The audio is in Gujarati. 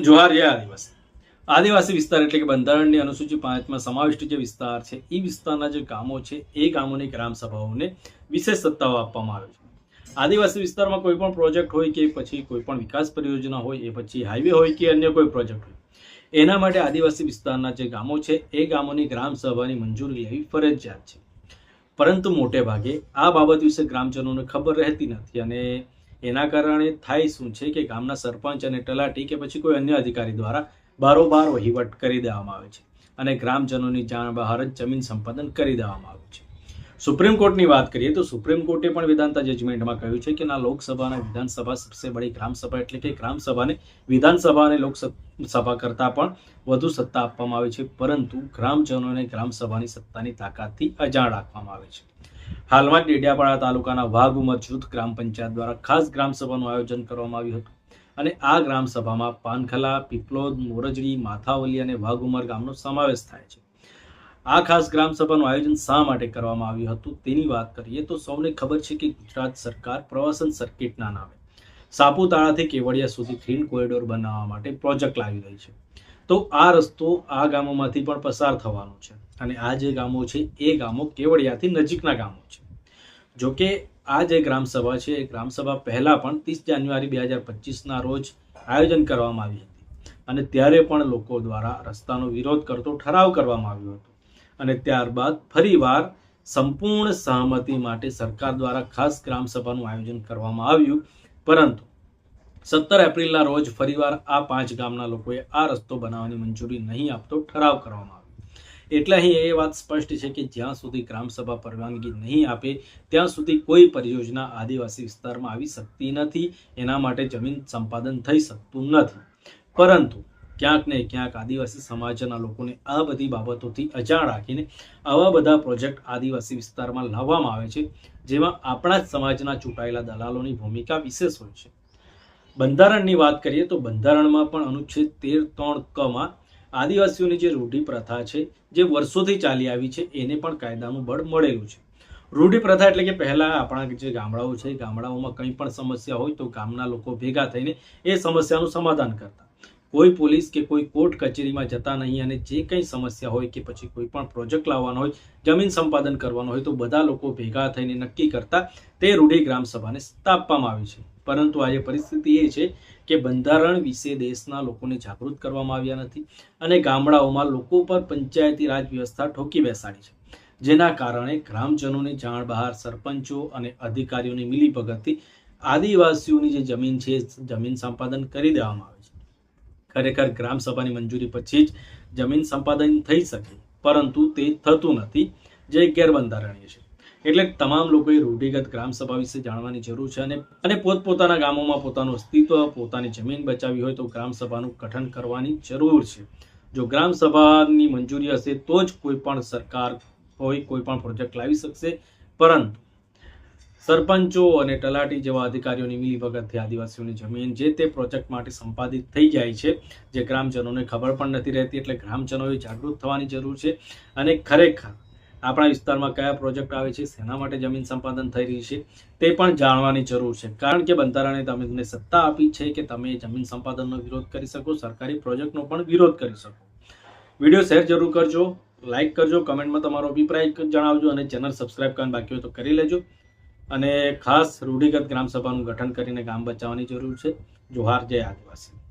જોહાર જય આદિવાસી. આદિવાસી વિસ્તાર એટલે કે બંધારણની અનુસૂચિ પાંચમાં સમાવિષ્ટ જે વિસ્તાર છે એ વિસ્તારના જે ગામો છે, એ ગામોની ગ્રામ સભાઓને વિશેષ સત્તાઓ આપવામાં આવે છે. આદિવાસી વિસ્તારમાં કોઈ પણ પ્રોજેક્ટ હોય કે પછી કોઈ પણ વિકાસ પરિયોજના હોય, એ પછી હાઈવે હોય કે અન્ય કોઈ પ્રોજેક્ટ હોય, એના માટે આદિવાસી વિસ્તારના જે ગામો છે, એ ગામોની ગ્રામ સભાની મંજૂરી લેવી ફરજિયાત છે. પરંતુ મોટે ભાગે આ બાબત વિશે ગ્રામજનોને ખબર રહેતી નથી અને એના કારણે થાય શું છે કે ગામના સરપંચ અને તલાટી કે પછી કોઈ અન્ય અધિકારી દ્વારા બારોબાર વહીવટ કરી દેવામાં આવે છે અને ગ્રામજનોની જાણ બહાર જ જમીન સંપાદન કરી દેવામાં આવે છે. સુપ્રીમ કોર્ટની વાત કરીએ તો સુપ્રીમ કોર્ટે પણ વેદાંતા જજમેન્ટમાં કહ્યું છે કે ના લોકસભાના વિધાનસભા સબસે બડી ગ્રામસભા એટલે કે ગ્રામસભાને વિધાનસભા અને લોકસભા કરતાં પણ વધુ સત્તા આપવામાં આવે છે, પરંતુ ગ્રામજનોને ગ્રામસભાની સત્તાની તાકાતથી અજાણ રાખવામાં આવે છે. હાલમાં જ ડેડિયાપાડા તાલુકાના વાઘ ઉમર જૂથ ગ્રામ પંચાયત દ્વારા ખાસ ગ્રામસભાનું આયોજન કરવામાં આવ્યું હતું. અને આ ગ્રામસભામાં પાનખલા, પીપલોદ, મોરજડી, માથાવલી અને વાઘ ઉમર ગામનો સમાવેશ થાય છે. આ ખાસ ગ્રામસભાનું આયોજન શા માટે કરવામાં આવ્યું હતું તેની વાત કરીએ તો સૌને ખબર છે કે ગુજરાત સરકાર પ્રવાસન સર્કિટના નામે સાપુતારાથી કેવડિયા સુધી ગ્રીન કોરિડોર બનાવવા માટે પ્રોજેક્ટ લાવી રહી છે. તો આ રસ્તો આ ગામોમાંથી પણ પસાર થવાનો છે અને આ જે ગામો છે એ ગામો કેવડિયાથી નજીકના ગામો છે. જોકે આ જે ગ્રામસભા છે એ ગ્રામસભા પહેલાં પણ ત્રીસ જાન્યુઆરી બે હજાર પચીસના રોજ આયોજન કરવામાં આવી હતી અને ત્યારે પણ લોકો દ્વારા રસ્તાનો વિરોધ કરતો ઠરાવ કરવામાં આવ્યો હતો અને ત્યારબાદ ફરીવાર સંપૂર્ણ સહમતિ માટે સરકાર દ્વારા ખાસ ગ્રામસભાનું આયોજન કરવામાં આવ્યું પરંતુ સત્તર એપ્રિલના રોજ ફરીવાર આ પાંચ ગામના લોકોએ આ રસ્તો બનાવવાની મંજૂરી નહીં આપતો ઠરાવ કરવામાં આવ્યો. એટલે અહીં એ વાત સ્પષ્ટ છે કે જ્યાં સુધી ગ્રામસભા પરવાનગી નહીં આપે, ત્યાં સુધી કોઈ પરિયોજના આદિવાસી વિસ્તારમાં આવી શકતી નથી. એના માટે જમીન સંપાદન થઈ શકતું નથી. પરંતુ ક્યાંક ને ક્યાંક આદિવાસી સમાજના લોકોને આ બધી બાબતોથી અજાણ રાખીને આવા બધા પ્રોજેક્ટ આદિવાસી વિસ્તારમાં લાવવામાં આવે છે, જેમાં આપણા જ સમાજના ચૂંટાયેલા દલાલોની ભૂમિકા વિશેષ હોય છે. બંધારણની વાત કરીએ તો બંધારણમાં પણ અનુચ્છેદ તેર ત્રણ કમાં આદિવાસીઓની જે રૂઢિ પ્રથા છે, જે વર્ષોથી ચાલી આવી છે, એને પણ કાયદાનું બળ મળેલું છે. રૂઢિ પ્રથા એટલે કે પહેલાં આપણા જે ગામડાઓ છે, ગામડાઓમાં કંઈ પણ સમસ્યા હોય તો ગામના લોકો ભેગા થઈને એ સમસ્યાનું સમાધાન કરતા. કોઈ પોલીસ કે કોઈ કોર્ટ કચેરીમાં જતા નહીં અને જે કંઈ સમસ્યા હોય કે પછી કોઈ પણ પ્રોજેક્ટ લાવવાનો હોય, જમીન સંપાદન કરવાનો હોય, તો બધા લોકો ભેગા થઈને નક્કી કરતા તે રૂઢિ ગ્રામસભાને સ્થાપવામાં આવી છે. પરંતુ આજે પરિસ્થિતિ એ છે કે બંધારણ વિશે દેશના લોકોને જાગૃત કરવામાં આવ્યા નથી અને ગામડાઓમાં લોકો પર પંચાયતી રાજ વ્યવસ્થા ઠોકી બેસાડી છે. જેના કારણે ગ્રામજનોની જાણ બહાર સરપંચો અને અધિકારીઓની મિલીભગતથી આદિવાસીઓની જે જમીન છે, જમીન સંપાદન કરી દેવામાં આવે ખરેખર ગ્રામસભાની મંજૂરી પછી જ જમીન સંપાદન થઈ શકે, પરંતુ તે થતું નથી. જે ગેરબંધારણીય છે. એટલે તમામ લોકોએ રૂઢિગત ગ્રામસભા વિશે જાણવાની જરૂર છે અને અને પોતપોતાના ગામોમાં પોતાનું અસ્તિત્વ, પોતાની જમીન બચાવી હોય તો ગ્રામસભાનું ગઠન કરવાની જરૂર છે. જો ગ્રામસભાની મંજૂરી હશે તો જ કોઈ પણ સરકાર હોય, કોઈ પણ પ્રોજેક્ટ લાવી શકશે. પરંતુ સરપંચો અને તલાટી જેવા અધિકારીઓની મિલીભગતથી આદિવાસીઓની જમીન જે તે પ્રોજેક્ટ માટે સંપાદિત થઈ જાય છે, જે ગ્રામજનોને ખબર પણ નથી રહેતી એટલે ગ્રામજનોએ જાગૃત થવાની જરૂર છે. અને ખરેખર આપણા વિસ્તારમાં કયા પ્રોજેક્ટ આવે છે, શેના માટે જમીન સંપાદન થઈ રહી છે, તે પણ જાણવાની જરૂર છે. કારણ કે બંધારણે તમને સત્તા આપી છે કે તમે જમીન સંપાદનનો વિરોધ કરી શકો, સરકારી પ્રોજેક્ટનો પણ વિરોધ કરી શકો. વીડિયો શેર જરૂર કરજો લાઇક કરજો, કમેન્ટમાં તમારો અભિપ્રાય જણાવજો અને ચેનલ સબસ્ક્રાઇબ કરવાનું બાકી હોય તો કરી લેજો. અને ખાસ રૂઢિગત ગ્રામસભાનું ગઠન કરીને ગામ બચાવવાની જરૂર છે. જોહાર જય આદિવાસી.